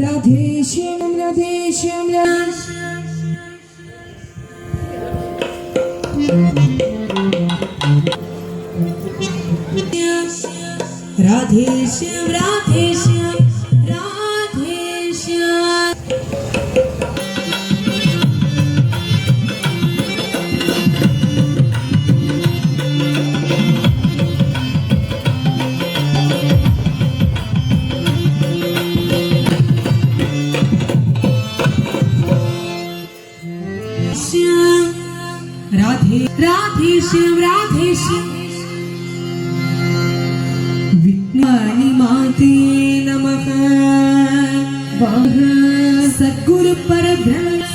রাধে শ্যাম রাধে শ্যাম রাধে শ্যাম। রাধে শ্যাম राधेश राधेश। विज्ञानीमाते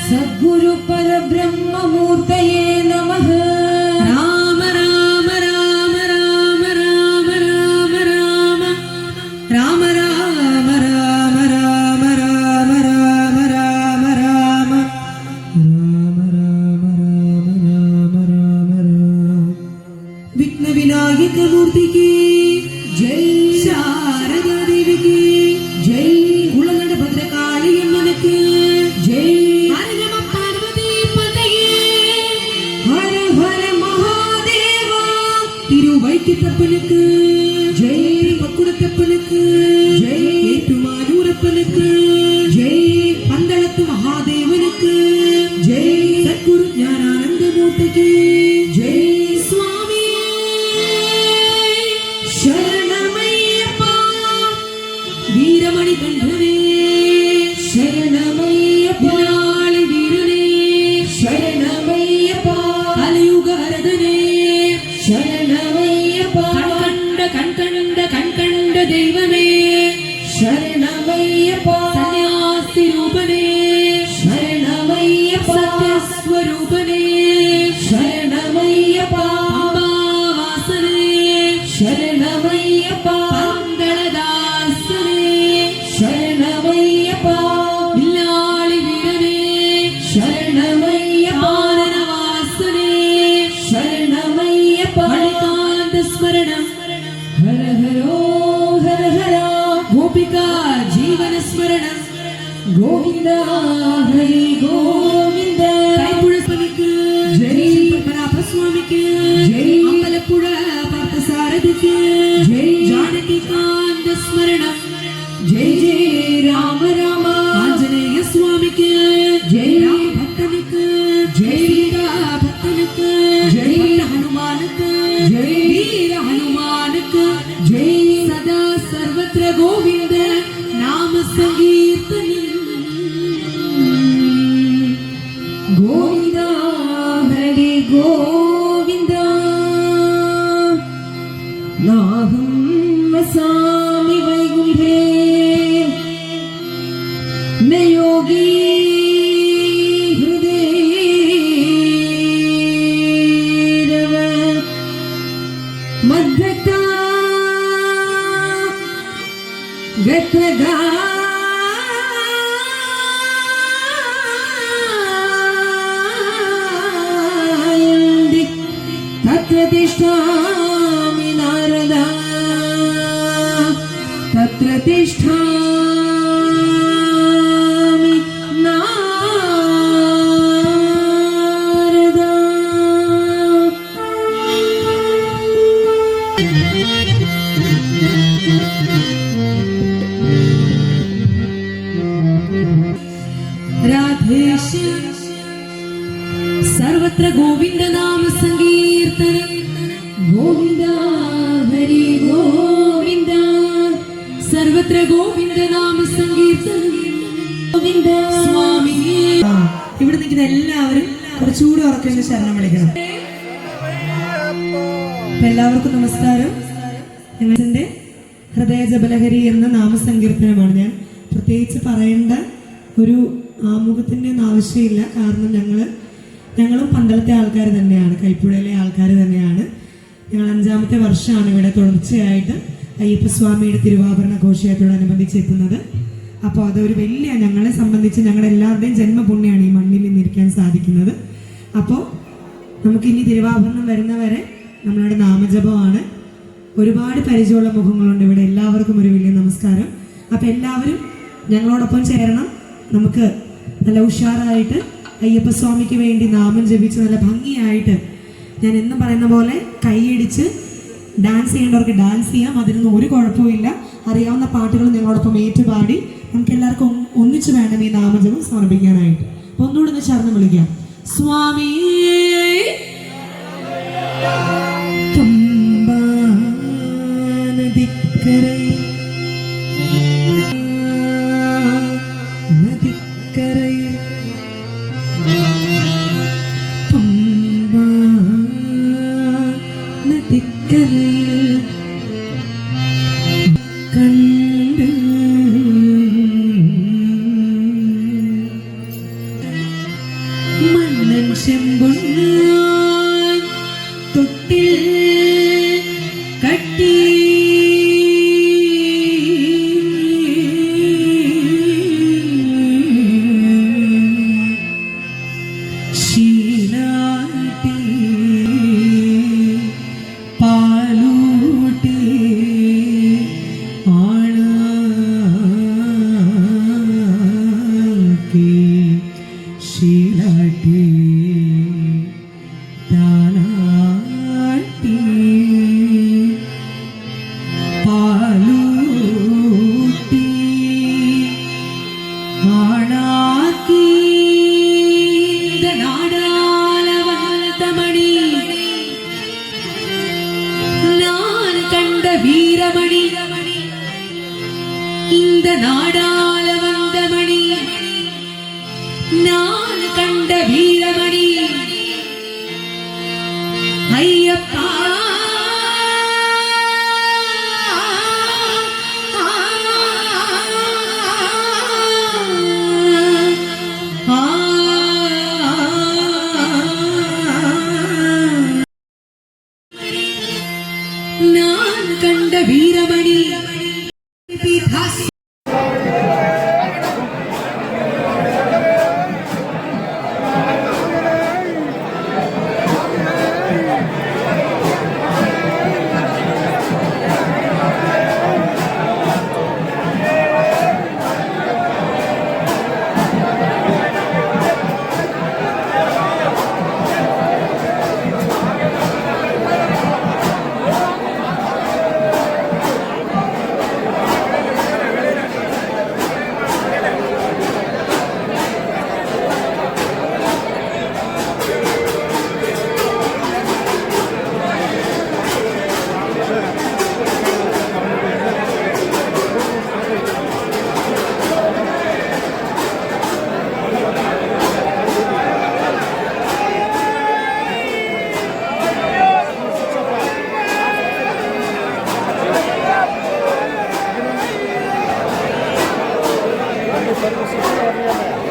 सद्गुरुपरब्रह्ममूर्तये नमः। ഏകമൂർത്തിക്ക് ജയ് ശാരദാദേവിക്ക് ജയ് ഉളനട ഭദ്രകാളിയമ്മനക്ക് ജയ് ഹര ഹര മഹാദേവ തിരുവൈക്കത്തപ്പനുക്ക് ജയ്. ദൈവമേ ശരണമയ്യപ്പ. സന്യാസി രൂപനേ ശരണമയ്യപ്പ. സത്യസ്വരൂപനേ ശരണമയ്യപ്പ. വാസനേ ശരണ गोविन्द हरि गो वसामि वैगुल्हे न योगी मध्यता गतगा സർവത്ര ഗോവിന്ദ നാമ സങ്കീർത്തന. ഗോവിന്ദ ഹരി ഗോവിന്ദ. സർവത്ര ഗോവിന്ദ നാമ സങ്കീർത്തന. ഗോവിന്ദ. സ്വാമി. ഇവിടെ നിൽക്കുന്ന എല്ലാവരും കുറച്ചുകൂടി ഉറക്കെ ശരണം വിളിക്കണം. എല്ലാവർക്കും നമസ്കാരം. ഞങ്ങളുടെ ഹൃദയ ജപലഹരി എന്ന നാമസങ്കീർത്തനമാണ് ഞാൻ പ്രത്യേകിച്ച് പറയേണ്ട ഒരു ആമുഖത്തിന്റെ ഒന്നും ആവശ്യമില്ല. കാരണം ഞങ്ങൾ ഞങ്ങളും പന്തളത്തെ ആൾക്കാർ തന്നെയാണ് കൈപ്പുഴയിലെ ആൾക്കാർ തന്നെയാണ്. ഞങ്ങൾ അഞ്ചാമത്തെ വർഷമാണ് ഇവിടെ തുടർച്ചയായിട്ട് അയ്യപ്പസ്വാമിയുടെ തിരുവാഭരണ ഘോഷയാത്രയോടനുബന്ധിച്ച് എത്തുന്നത് അപ്പോൾ അതൊരു വലിയ ഞങ്ങളെ സംബന്ധിച്ച് ഞങ്ങളുടെ എല്ലാവരുടെയും ജന്മപുണ്യമാണ് ഈ മണ്ണിൽ നിന്നിരിക്കാൻ സാധിക്കുന്നത്. അപ്പോൾ നമുക്കിനി തിരുവാഭരണം വരുന്നവരെ നമ്മളുടെ നാമജപമാണ്. ഒരുപാട് പരിചയമുള്ള മുഖങ്ങളുണ്ട് ഇവിടെ. എല്ലാവർക്കും ഒരു വലിയ നമസ്കാരം. അപ്പം എല്ലാവരും ഞങ്ങളോടൊപ്പം ചേരണം. നമുക്ക് നല്ല ഉഷാറായിട്ട് അയ്യപ്പസ്വാമിക്ക് വേണ്ടി നാമം ജപിച്ച് നല്ല ഭംഗിയായിട്ട് ഞാൻ എന്നും പറയുന്ന പോലെ കൈയടിച്ച് ഡാൻസ് ചെയ്യേണ്ടവർക്ക് ഡാൻസ് ചെയ്യാം. അതിനൊന്നും ഒരു കുഴപ്പമില്ല അറിയാവുന്ന പാട്ടുകൾ ഞങ്ങളോടൊപ്പം ഏറ്റുപാടി നമുക്ക് എല്ലാവർക്കും ഒന്നിച്ച് വേണം ഈ നാമജപം സമർപ്പിക്കാനായിട്ട്. അപ്പൊ ഒന്നുകൂടെ ഒന്ന് ചേർന്ന് വിളിക്കാം. സ്വാമി വീരമണി Gracias.